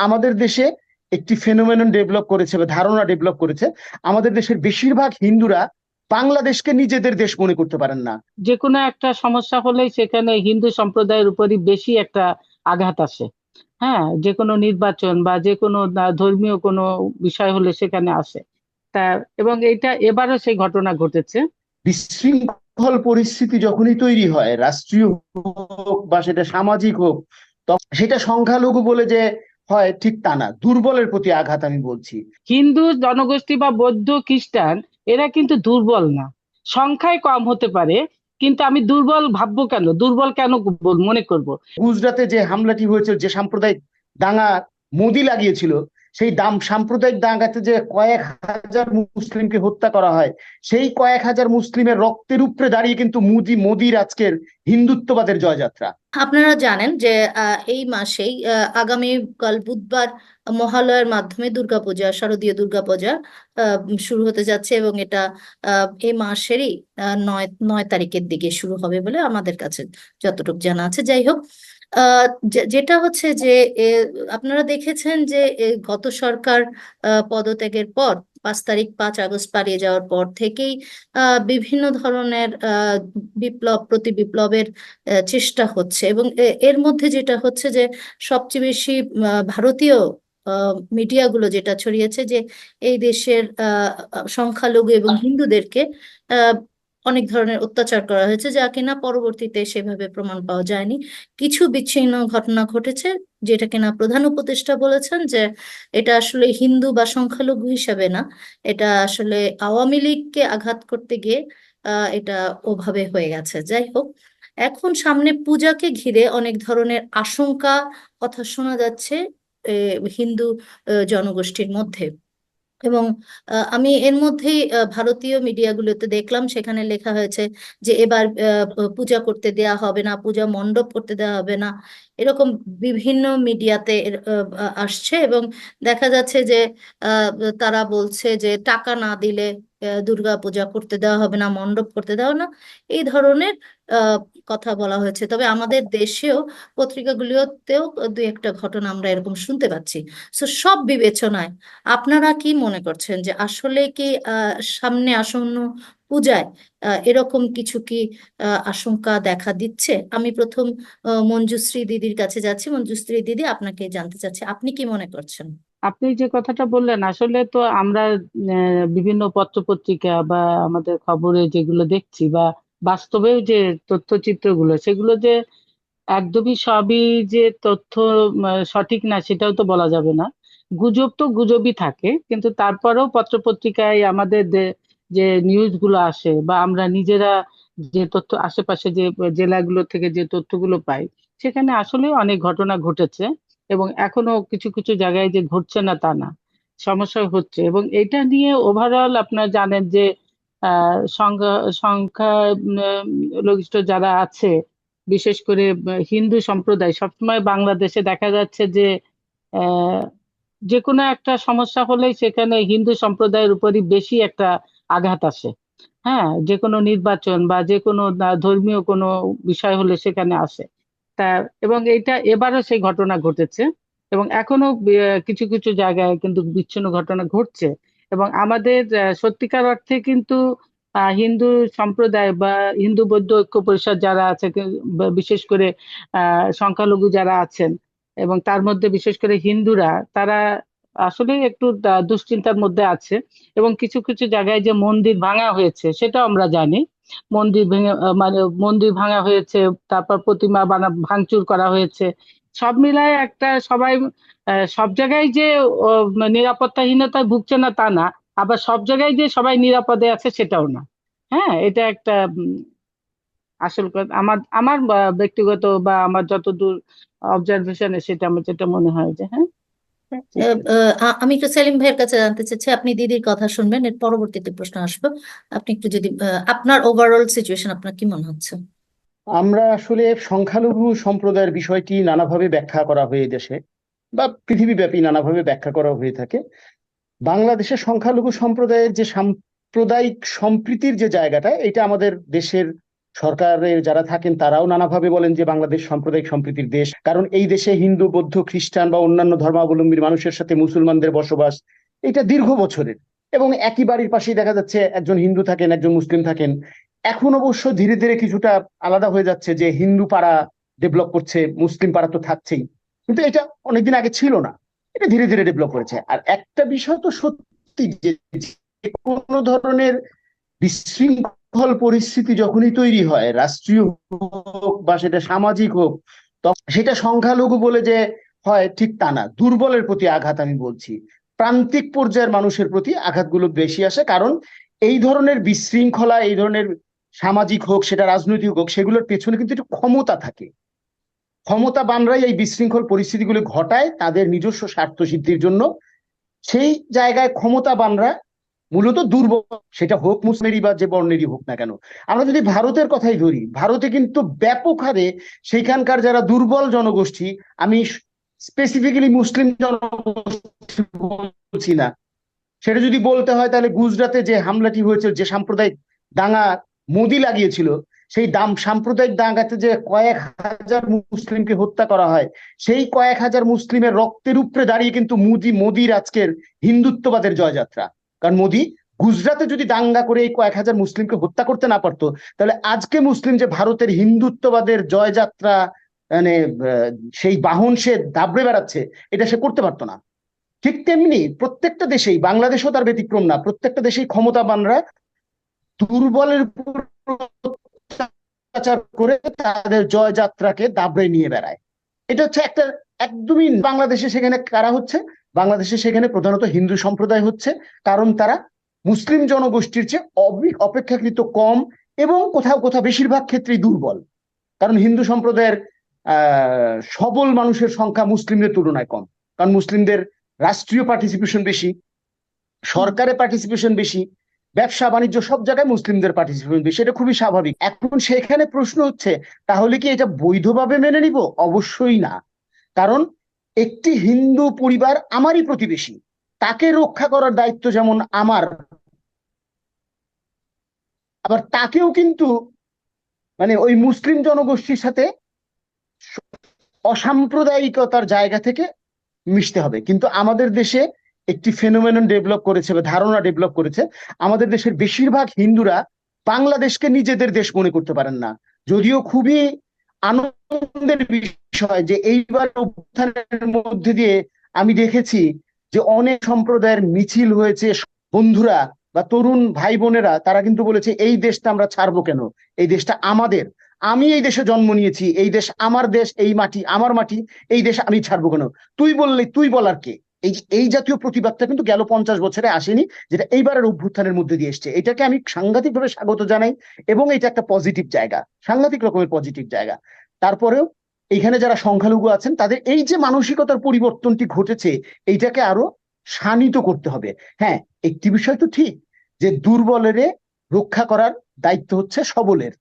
আমাদের দেশে একটি ফেনোমেনন ডেভেলপ করেছে বা ধারণা ডেভেলপ করেছে। আমাদের দেশের বেশিরভাগ হিন্দুরা বাংলাদেশকে নিজেদের দেশ মনে করতে পারেন না। যে কোনো একটা সমস্যা হলেই সেখানে হিন্দু সম্প্রদায়ের উপরই বেশি একটা আঘাত আসে। হ্যাঁ যে কোনো নির্বাচন বা যে কোনো ধর্মীয় কোনো বিষয় হলে সেখানে আসে। তা এবং এটা এবারও সেই ঘটনা ঘটেছে। বিশৃঙ্খল পরিস্থিতি যখনই তৈরি হয় রাষ্ট্রীয় হোক বা সেটা সামাজিক হোক তখন সেটা সংখ্যালঘু বলে যে হয় ঠিক তা না। দুর্বলের প্রতি আঘাত আমি বলছি। হিন্দু জনগোষ্ঠী বা বৌদ্ধ খ্রিস্টান এরা কিন্তু দুর্বল না। সংখ্যায় কম হতে পারে কিন্তু আমি দুর্বল ভাববো কেন? দুর্বল কেন মনে করব? গুজরাটে যে হামলাটি হয়েছিল যে সাম্প্রদায়িক দাঙ্গা মোদি লাগিয়েছিল সেই দাম সাম্প্রদায়িক দাঙ্গাতে যে কয়েক হাজার মুসলিমকে হত্যা করা হয় সেই কয়েক হাজার মুসলিমের রক্তের উপরে দাঁড়িয়ে কিন্তু মোদি মোদির আজকের হিন্দুত্ববাদের জয়যাত্রা। আপনারা জানেন যে এই মাসেই আহ, আগামীকাল বুধবার মহালয়ার মাধ্যমে দুর্গাপূজা শারদীয় দুর্গাপূজা শুরু হতে যাচ্ছে এবং এটা এই মাসেরই নয় নয় তারিখের দিকে শুরু হবে বলে আমাদের কাছে যতটুকু জানা আছে। যাই হোক যেটা হচ্ছে যে আপনারা দেখেছেন যে গত সরকার পদত্যাগের পর পাঁচ তারিখ পাঁচ আগস্ট পালিয়ে যাওয়ার পর থেকেই বিভিন্ন ধরনের বিপ্লব, প্রতি বিপ্লবের চেষ্টা হচ্ছে এবং এর মধ্যে যেটা হচ্ছে যে, সবচেয়ে বেশি ভারতীয় মিডিয়াগুলো যেটা ছড়িয়েছে যে, এই দেশের সংখ্যালঘু এবং হিন্দুদেরকে অনেক ধরনের অত্যাচার করা হয়েছে যা কিনা পরবর্তীতে সেভাবে প্রমাণ পাওয়া যায়নি। কিছু বিচ্ছিন্ন ঘটনা ঘটেছে যেটা কিনা প্রধান উপদেষ্টা বলেছেন যে এটা আসলে হিন্দু বা সংখ্যালঘু হিসাবে না। এটা আসলে আওয়ামী লীগকে আঘাত করতে গিয়ে এটা ওভাবে হয়ে গেছে। যাই হোক, এখন সামনে পূজাকে ঘিরে অনেক ধরনের আশঙ্কা, কথা শোনা যাচ্ছে হিন্দু জনগোষ্ঠীর মধ্যে। এবং আমি এর মধ্যেই ভারতীয় মিডিয়াগুলোতে দেখলাম, সেখানে লেখা হয়েছে যে এবার পূজা করতে দেয়া হবে না, পূজা মণ্ডপ করতে দেয়া হবে না, এরকম বিভিন্ন মিডিয়াতে আসছে এবং দেখা যাচ্ছে যে তারা বলছে যে টাকা না দিলে দুর্গা পূজা করতে দেওয়া হবে না, মণ্ডপ করতে দেওয়া না, এই ধরনের কথা বলা হয়েছে। তবে আমাদের দেশেও, পত্রিকাগুলোতেও দুই একটা ঘটনা আমরা এরকম শুনতে পাচ্ছি। সো, সব বিবেচনায় আপনারা কি মনে করছেন যে আসলে কি সামনে আসন্ন পূজায় এরকম কিছু কি আশঙ্কা দেখা দিচ্ছে? আমি প্রথম মঞ্জুশ্রী দিদির কাছে যাচ্ছি। মঞ্জুশ্রী দিদি আপনাকে জানতে চাচ্ছি। আপনি কি মনে করছেন? আপনি যে কথাটা বললেন, আসলে তো আমরা বিভিন্ন পত্রপত্রিকা বা আমাদের খবরে যেগুলো দেখছি বা বাস্তবেও যে তথ্যচিত্রগুলো, সেগুলো যে একদমই সবই যে তথ্য সঠিক না, সেটাও তো বলা যাবে না। গুজব তো গুজবই থাকে, কিন্তু তারপরেও পত্রপত্রিকায় আমাদের যে নিউজগুলো আসে বা আমরা নিজেরা যে তথ্য, আশেপাশে যে জেলাগুলো থেকে যে তথ্যগুলো পাই, সেখানে আসলে অনেক ঘটনা ঘটেছে। এবং এখনও কিছু কিছু জায়গায় যে ঘটছে না তা না, সমস্যা হচ্ছে। এবং এটা নিয়ে ওভারঅল আপনারা জানেন যে সংখ্যা সংখ্যা যারা আছে, বিশেষ করে হিন্দু সম্প্রদায়, সবসময় বাংলাদেশে দেখা যাচ্ছে যে যে কোনো একটা সমস্যা হলেই সেখানে হিন্দু সম্প্রদায়ের উপরই বেশি একটা আঘাত আসে। হ্যাঁ যে কোনো নির্বাচন বা যে কোনো ধর্মীয় কোনো বিষয় হলে সেখানে আসে। তা, এবং এটা এবারও সেই ঘটনা ঘটেছে। এবং এখনও কিছু কিছু জায়গায় কিন্তু বিচ্ছিন্ন ঘটনা ঘটছে। এবং আমাদের সত্যিকার অর্থে কিন্তু হিন্দু সম্প্রদায় বা হিন্দু বৌদ্ধ ঐক্য পরিষদ যারা আছে বিশেষ করে সংখ্যালঘু যারা আছেন, এবং তার মধ্যে বিশেষ করে হিন্দুরা, তারা আসলে একটু দুশ্চিন্তার মধ্যে আছে। এবং কিছু কিছু জায়গায় যে মন্দির ভাঙা হয়েছে, সেটাও আমরা জানি। মন্দির ভেঙে মানে মন্দির ভাঙা হয়েছে, তারপর প্রতিমা বানা, ভাঙচুর করা হয়েছে। সব মিলায় একটা সবাই সব জায়গায় যে নিরাপত্তাহীনতায় ভুগছে না তা না, আবার সব জায়গায় যে সবাই নিরাপদে আছে সেটাও না। হ্যাঁ এটা একটা আসল আমার আমার ব্যক্তিগত বা আমার যতদূর অবজারভেশনে সেটা আমার যেটা মনে হয় যে হ্যাঁ। আমি একটু সেলিম ভাইয়ের কাছে জানতে চাচ্ছি, আপনি দিদির কথা শুনবেন, এর পরবর্তীতে প্রশ্ন আসবে। আপনি একটু যদি আপনার ওভারঅল সিচুয়েশন আপনার কি মনে হচ্ছে? আমরা আসলে সংখ্যালঘু সম্প্রদায়ের বিষয়টি নানাভাবে ব্যাখ্যা করা হয়ে দেশে বা পৃথিবীব্যাপী নানাভাবে ব্যাখ্যা করা হয়ে থাকে। বাংলাদেশের সংখ্যালঘু সম্প্রদায়ের যে সাম্প্রদায়িক সম্প্রীতির যে জায়গাটা, এটা আমাদের দেশের সরকারের যারা থাকেন তারাও নানাভাবে বলেন যে বাংলাদেশ সাম্প্রদায়িক সম্প্রীতির দেশ। কারণ এই দেশে হিন্দু, বৌদ্ধ, খ্রিস্টান বা অন্যান্য ধর্মাবলম্বীর মানুষের সাথে মুসলমানদের বসবাস, এটা দীর্ঘ বছরের। এবং একই বাড়ির পাশেই দেখা যাচ্ছে একজন হিন্দু থাকেন, একজন মুসলিম থাকেন। এখন অবশ্য ধীরে ধীরে কিছুটা আলাদা হয়ে যাচ্ছে যে হিন্দু পাড়া ডেভেলপ করছে, মুসলিম পাড়া তো থাকছেই। কিন্তু এটা অনেকদিন আগে ছিল না। এটা ধীরে ধীরে ডেভেলপ করেছে। আর একটা বিষয় তো সত্যি যে কোনো ধরনের বিশৃঙ্খল পরিস্থিতি যখনই তৈরি হয়, রাষ্ট্রীয় হোক বা সেটা সামাজিক হোক সেটা সংখ্যালঘু বলে যে হয় ঠিক তা না। দুর্বলের প্রতি আঘাত আমি বলছি। প্রান্তিক পর্যায়ের মানুষের প্রতি আঘাতগুলো বেশি আসে কারণ এই ধরনের বিশৃঙ্খলা, এই ধরনের সামাজিক হোক, সেটা রাজনৈতিক হোক, সেগুলোর পেছনে কিন্তু একটু ক্ষমতা থাকে। ক্ষমতা বানরাই এই বিশৃঙ্খল পরিস্থিতিগুলো ঘটায় তাদের নিজস্ব স্বার্থ সিদ্ধির জন্য। সেই জায়গায় ক্ষমতাবানরা মূলত দুর্বল। সেটা হোক মুসলিমেরই বা যে বর্ণেরই হোক না কেন। আমরা যদি ভারতের কথাই ধরি, ভারতে কিন্তু ব্যাপক হারে সেইখানকার যারা দুর্বল জনগোষ্ঠী, আমি স্পেসিফিক্যালি মুসলিম জনগোষ্ঠী বলছি না। সেটা যদি বলতে হয় তাহলে গুজরাটে যে হামলাটি হয়েছিল, যে সাম্প্রদায়িক দাঙ্গা মোদি লাগিয়েছিল, সেই দাম, সাম্প্রদায়িক দাঙ্গাতে যে কয়েক হাজার মুসলিমকে হত্যা করা হয়, সেই কয়েক হাজার মুসলিমের রক্তের উপরে দাঁড়িয়ে কিন্তু মোদি, মোদির আজকের হিন্দুত্ববাদের জয়যাত্রা। কারণ মোদী গুজরাটে যদি দাঙ্গা করে এই কয়েক হাজার মুসলিমকে হত্যা করতে না পারতো, তাহলে আজকে মুসলিম যে ভারতের হিন্দুত্ববাদের জয়যাত্রা মানে সেই বাহন সে দাবড়ে বেড়াচ্ছে, এটা সে করতে পারতো না। ঠিক তেমনি প্রত্যেকটা দেশেই, বাংলাদেশও তার ব্যতিক্রম না, প্রত্যেকটা দেশেই ক্ষমতাবানরা দুর্বলের অত্যাচার করে তাদের জয়যাত্রাকে দাবড়ে নিয়ে বেড়ায়। এটা হচ্ছে একটা, একদমই বাংলাদেশে সেখানে কারা হচ্ছে? বাংলাদেশে সেখানে প্রধানত হিন্দু সম্প্রদায় হচ্ছে, কারণ তারা মুসলিম জনগোষ্ঠীর চেয়ে অপেক্ষাকৃত কম এবং কোথাও কোথাও বেশিরভাগ ক্ষেত্রেই দুর্বল। কারণ হিন্দু সম্প্রদায়ের সবল মানুষের সংখ্যা মুসলিমদের তুলনায় কম। কারণ মুসলিমদের রাষ্ট্রীয় পার্টিসিপেশন বেশি, সরকারের পার্টিসিপেশন বেশি, ব্যবসা, বাণিজ্য সব জায়গায় মুসলিমদের পার্টিসিপেশন বেশি। এটা খুবই স্বাভাবিক। এখন সেখানে প্রশ্ন হচ্ছে, তাহলে কি এটা বৈধভাবে মেনে নিব? অবশ্যই না। কারণ একটি হিন্দু পরিবার আমারই প্রতিবেশী। তাকে রক্ষা করার দায়িত্ব যেমন আমার। আবার তাকেও কিন্তু মানে ওই মুসলিম জনগোষ্ঠীর সাথে অসাম্প্রদায়িকতার জায়গা থেকে মিশতে হবে। কিন্তু আমাদের দেশে একটি ফেনোমেনন ডেভেলপ করেছে বা ধারণা ডেভেলপ করেছে, আমাদের দেশের বেশিরভাগ হিন্দুরা বাংলাদেশকে নিজেদের দেশ মনে করতে পারেন না। যদিও খুবই আনন্দের বিষয় যে এইবার অভ্যুত্থানের মধ্যে দিয়ে আমি দেখেছি যে অনেক সম্প্রদায়ের মিছিল হয়েছে। বন্ধুরা বা তরুণ ভাই বোনেরা তারা কিন্তু বলেছে, এই দেশটা আমরা ছাড়বো কেন? এই দেশটা আমাদের। আমি এই দেশে জন্ম নিয়েছি, এই দেশ আমার দেশ, এই মাটি আমার মাটি, এই দেশ আমি ছাড়বো কেন? তুই বললি, তুই বলার কে? এই এই জাতীয় প্রতিবাদটা কিন্তু গেল পঞ্চাশ বছরে আসেনি, যেটা এইবারের অভ্যুত্থানের মধ্যে দিয়ে এসছে। এটাকে আমি সাংঘাতিকভাবে স্বাগত জানাই এবং এটা একটা পজিটিভ জায়গা, সাংঘাতিক রকমের পজিটিভ জায়গা। তারপরেও এখানে যারা সংখ্যালঘু আছেন, তাদের এই যে মানসিকতার পরিবর্তনটি ঘটেছে, এইটাকে আরও শানিত করতে হবে। হ্যাঁ একটি বিষয় তো ঠিক, যে দুর্বলের রক্ষা করার দায়িত্ব হচ্ছে সবলের।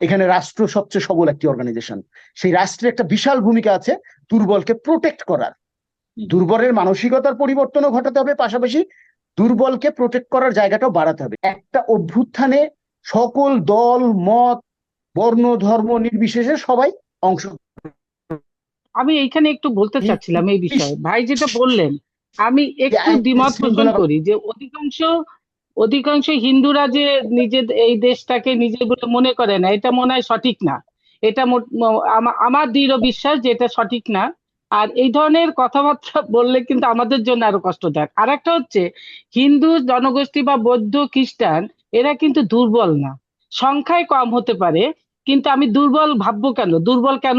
এখানে রাষ্ট্র সবচেয়ে সবল একটি অর্গানাইজেশন সেই রাষ্ট্রের একটা বিশাল ভূমিকা আছে দুর্বলকে প্রোটেক্ট করার। দুর্বলের মানসিকতার পরিবর্তনও ঘটাতে হবে পাশাপাশি দুর্বলকে প্রোটেক্ট করার জায়গাটাও বাড়াতে হবে। একটা অভ্যুত্থানে সকল দল মত বর্ণ ধর্ম নির্বিশেষে সবাই অংশ আমি এইখানে একটু বলতে চাচ্ছিলাম এই বিষয়ে। ভাই যেটা বললেন আমি একটু দ্বিমত পোষণ করি যে অধিকাংশ অধিকাংশ হিন্দুরা যে নিজের এই দেশটাকে নিজের বলে মনে করে না এটা মনে হয় সঠিক না। এটা আমার দৃঢ় বিশ্বাস যে এটা সঠিক না। আর এই ধরনের কথাবার্তা বললে কিন্তু আমাদের জন্য আরও কষ্টদায়ক। আর একটা হচ্ছে হিন্দু জনগোষ্ঠী বা বৌদ্ধ খ্রিস্টান এরা কিন্তু দুর্বল না। সংখ্যায় কম হতে পারে কিন্তু আমি দুর্বল ভাববো কেন? দুর্বল কেন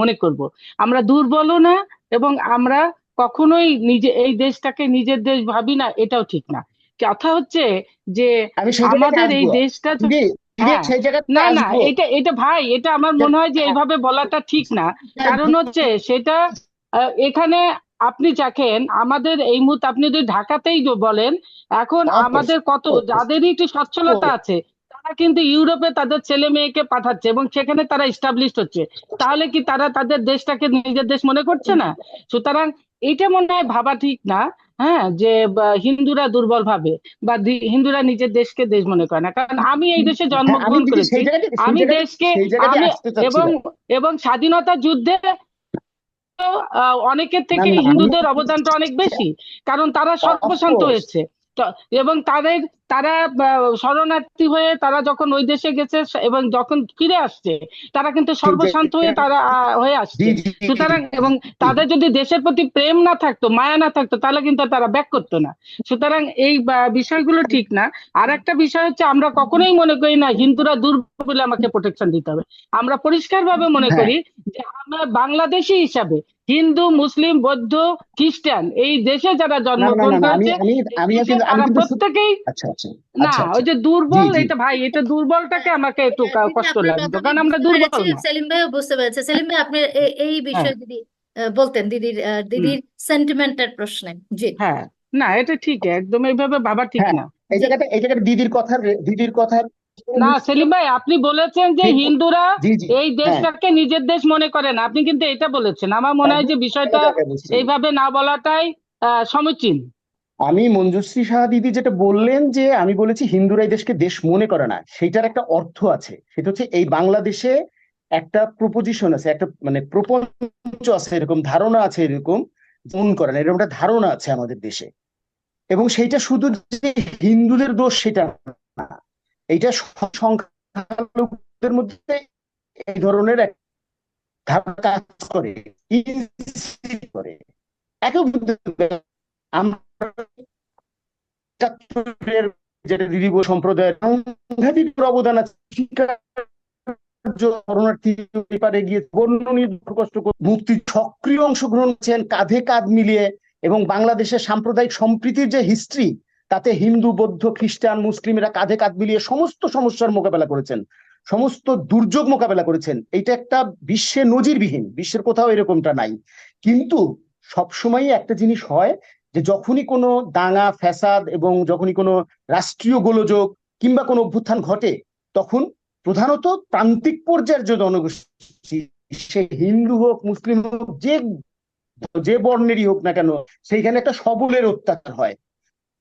মনে করব? আমরা দুর্বলও না এবং আমরা কখনোই নিজে এই দেশটাকে নিজের দেশ ভাবি না এটাও ঠিক না। কথা হচ্ছে যে আমাদের এই দেশটা হ্যাঁ। না না এটা এটা ভাই এটা আমার মনে হয় যে এইভাবে বলাটা ঠিক না। কারণ হচ্ছে সেটা এখানে আপনি দেখেন আমাদের এই মুহূর্তে আপনি যদি ঢাকাতেই বলেন এখন আমাদের কত যাদেরই একটু সচ্ছলতা আছে তারা কিন্তু ইউরোপে তাদের ছেলে মেয়েকে পাঠাচ্ছে এবং সেখানে তারা এস্টাবলিশড হচ্ছে। তাহলে কি তারা তাদের দেশটাকে নিজের দেশ মনে করছে না? সুতরাং এটা মনে হয় ভাবা ঠিক না হ্যাঁ? যে হিন্দুরা দুর্বল ভাবে বা হিন্দুরা নিজের দেশকে দেশ মনে করে না। কারণ আমি এই দেশে হ্যাঁ, জন্মগ্রহণ করেছি। আমি দেশকে এবং এবং স্বাধীনতা যুদ্ধে অনেকের থেকে হিন্দুদের অবদানটা অনেক বেশি কারণ তারা সর্বশান্ত হয়েছে। এবং তাদের তারা শরণার্থী হয়ে তারা যখন ওই দেশে গেছে এবং যখন ফিরে আসছে তারা কিন্তু সর্বশান্ত হয়ে তারা হয়ে আসছে। সুতরাং এবং তাদের যদি দেশের প্রতি প্রেম না থাকতো মায়া না থাকতো তাহলে কিন্তু তারা ব্যাক করতো না। সুতরাং এই বিষয়গুলো ঠিক না। আর একটা বিষয় হচ্ছে আমরা কখনোই মনে করি না হিন্দুরা দুর্বল বলে আমাকে প্রোটেকশন দিতে হবে। আমরা পরিষ্কারভাবে মনে হ্যাঁ। করি যে আমরা বাংলাদেশি হিসাবে হিন্দু মুসলিম বৌদ্ধ খ্রিস্টান এই দেশে যারা জন্মগ্রহণ করেছে প্রত্যেকেই আচ্ছা আচ্ছা না আচ্ছা ওই যে দুর্বল এটা ভাই এটা দুর্বলটাকে আমাকে একটু দিদি কষ্ট কথা কারণ আমরা দুর্বল সেলিম ভাইও বুঝতে পেরেছে। সেলিম ভাই আপনি এ- এই হ্যাঁ। বিষয়ে যদি বলতেন দিদির দিদির সেন্টিমেন্টের প্রশ্নে জি। হ্যাঁ। না এটা ঠিক একদম এইভাবে ভাবা ঠিক হ্যাঁ না। এই জায়গাটা এই জায়গাটা দিদির কথার দিদির কথার না সেলিম ভাই আপনি বলেছেন যে হিন্দুরা এই হ্যাঁ। দেশটাকে নিজের দেশ মনে করে না। আপনি কিন্তু এটা বলেছেন। আমার মনে হয় যে বিষয়টা এইভাবে না বলাটাই সমীচীন। আমি মঞ্জুশ্রী সাহা দিদি যেটা বললেন যে আমি বলেছি হিন্দুরা এই দেশকে দেশ মনে করে না সেটার একটা অর্থ আছে। সেটা হচ্ছে এই বাংলাদেশে একটা প্রপোজিশন আছে একটা মানে প্রপঞ্চ আছে এরকম ধারণা আছে এরকম মন করে না এরকম একটা ধারণা আছে আমাদের দেশে। এবং সেইটা শুধু যে হিন্দুদের দোষ সেটা না। এইটা সংখ্যালঘুদের মধ্যে এই ধরনের এক কাজ করে করে। যেটা সম্প্রদায়ের অবদান আছে কষ্ট মুক্তি সক্রিয় অংশগ্রহণ করেছেন কাঁধে কাঁধ মিলিয়ে এবং বাংলাদেশের সাম্প্রদায়িক সম্প্রীতির যে হিস্ট্রি তাতে হিন্দু, বৌদ্ধ, খ্রিস্টান মুসলিমরা কাঁধে কাঁধ মিলিয়ে সমস্ত সমস্যার মোকাবেলা করেছেন। সমস্ত দুর্যোগ মোকাবেলা করেছেন। এটা একটা বিশ্বে নজিরবিহীন, বিশ্বের কোথাও এরকমটা নাই। কিন্তু সবসময়ই একটা জিনিস হয় যে যখনই কোনো দাঙ্গা, ফ্যাসাদ এবং যখনই কোনো রাষ্ট্রীয় গোলযোগ কিংবা কোনো অভ্যুত্থান ঘটে, তখন প্রধানত প্রান্তিক পর্যায়ের যে জনগোষ্ঠী, সে হিন্দু হোক, মুসলিম হোক, যে যে বর্ণেরই হোক না কেন, সেইখানে একটা সবলের অত্যাচার হয়।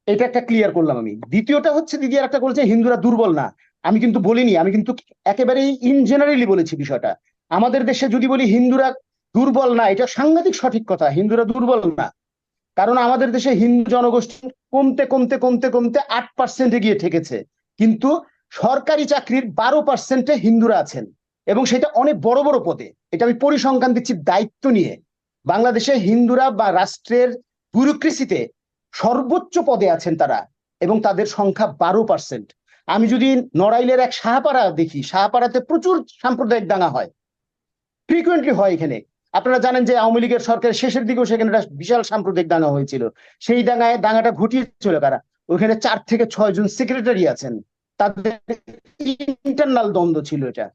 এটা একটা ক্লিয়ার করলাম আমি। দ্বিতীয়টা হচ্ছে দিদি একটা বলছে, হিন্দুরা দুর্বল না। আমি কিন্তু বলিনি, আমি কিন্তু একেবারেই ইন জেনারেলি বলেছি বিষয়টা। আমাদের দেশে যদি বলি হিন্দুরা দুর্বল না, এটা সাংঘাতিক সঠিক কথা, হিন্দুরা দুর্বল না। কারণ আমাদের দেশে হিন্দু জনগোষ্ঠী কমতে কমতে কমতে কমতে আট পার্সেন্টে গিয়ে ঠেকেছে। কিন্তু সরকারি চাকরির বারো পার্সেন্টে হিন্দুরা আছেন এবং সেটা অনেক বড় বড় পদে। এটা আমি পরিসংখ্যান দিচ্ছি দায়িত্ব নিয়ে। বাংলাদেশে হিন্দুরা বা রাষ্ট্রের ব্যুরোক্রেসিতে সর্বোচ্চ পদে আছেন তারা এবং তাদের সংখ্যা বারো পার্সেন্ট আমি যদি নড়াইলের এক শাহপাড়া দেখি, শাহপাড়াতে প্রচুর সাম্প্রদায়িক দাঙ্গা হয়। ফ্রিকুয়েন্টলি হয় এখানে। আপনারা জানেন যে আওয়ামী লীগের সরকারের শেষের দিকেও সেখানে একটা বিশাল সাম্প্রদায়িক দাঙ্গা হয়েছিল। সেই দাঙ্গায় দাঙ্গাটা ঘটিয়েছিল কারা? ওখানে চার থেকে ছয় জন সেক্রেটারি আছেন। তাদের ইন্টারনাল দ্বন্দ্ব ছিল এটা।